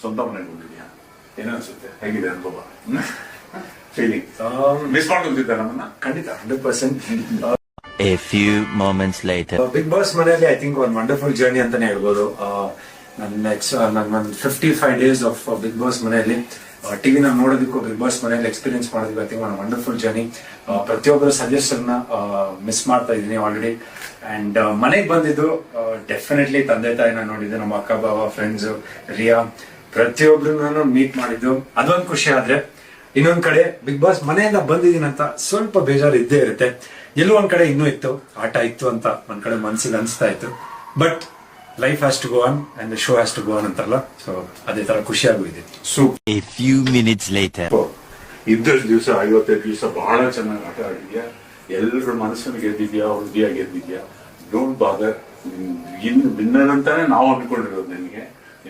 ಸ್ವಂತ ಮನೆಗೆ ಬಂದಿದ್ಯಾ ಏನೋ ಅನ್ಸುತ್ತೆ ಹೇಗಿದೆ ಅನುಭವ ಫೀಲಿಂಗ್ ಮಿಸ್ ಮಾಡ್ಕೊಂತಿದ್ದ ನಮ್ಮನ್ನ? ಖಂಡಿತ hundred percent a few moments later Bigg Boss ಮನೆಯಲ್ಲಿ ಐ ಥಿಂಕ್ ಒಂದು ವಂಡರ್ಫುಲ್ ಜರ್ನಿ ಅಂತಾನೆ ಹೇಳ್ಬೋದು. ನನ್ನ ನೆಕ್ಸ್ಟ್ ನನ್ನ ಒಂದು fifty five days of Bigg Boss ಮನೆಯಲ್ಲಿ ಟಿವಿನ ನೋಡೋದಕ್ಕೂ ಬಿಗ್ ಬಾಸ್ ಮನೆಯಲ್ಲಿ ಎಕ್ಸ್ಪೀರಿಯನ್ಸ್ ಮಾಡೋದಕ್ಕೆ ಐ ಥಿಂಕ್ ಒಂದು ವಂಡರ್ಫುಲ್ ಜರ್ನಿ ಪ್ರತಿಯೊಬ್ಬರ ಸಜೆಷನ್ ಮಿಸ್ ಮಾಡ್ತಾ ಇದ್ದೀನಿ ಆಲ್ರೆಡಿ ಅಂಡ್ ಮನೆಗೆ ಬಂದಿದ್ದು ಡೆಫಿನೆಟ್ಲಿ ತಂದೆ ತಾಯಿನ ನೋಡಿದ್ದೆ ನಮ್ಮ ಅಕ್ಕ ಬಾಬಾ ಫ್ರೆಂಡ್ಸ್ ರಿಯಾ. ಪ್ರತಿಯೊಬ್ಬರನ್ನು ಮೀಟ್ ಮಾಡಿದ್ದು. ಅದೊಂದು ಖುಷಿ ಆದ್ರೆ ಇನ್ನೊಂದ್ ಕಡೆ ಬಿಗ್ ಬಾಸ್ ಮನೆಯಿಂದ ಬಂದಿದ್ದೀನಿ ಅಂತ ಸ್ವಲ್ಪ ಬೇಜಾರು ಇದ್ದೇ ಇರುತ್ತೆ. ಎಲ್ಲೋ ಒಂದ್ ಕಡೆ ಇನ್ನೂ ಇತ್ತು ಆಟ ಇತ್ತು ಅಂತ ಒಂದ್ ಕಡೆ ಮನ್ಸಿಗೆ ಅನ್ಸ್ತಾ ಇತ್ತು. But life has to go on and show has to go on ಅಂತಾರಲ್ಲ ಸೊ ಅದೇ ತರ ಖುಷಿ ಇದೆ. So few minutes late. ಇದ್ದಷ್ಟು ದಿವಸ ಐವತ್ತೈದು ದಿವಸ ಬಹಳ ಚೆನ್ನಾಗಿ ಆಟ ಆಡಿದ್ಯಾ? ಎಲ್ಲರ ಮನಸ್ಸನ್ನು ಗೆದ್ದಿದ್ಯಾ? ಹೃದಯ ಗೆದ್ದಿದ್ಯಾ? ಡೋಂಟ್ ಬಾದರ್ ಇನ್ ವಿನ್ನರ್ ಅಂತಾನೆ ನಾವು ಅನ್ಕೊಂಡಿರೋದು ನಿನಗೆ.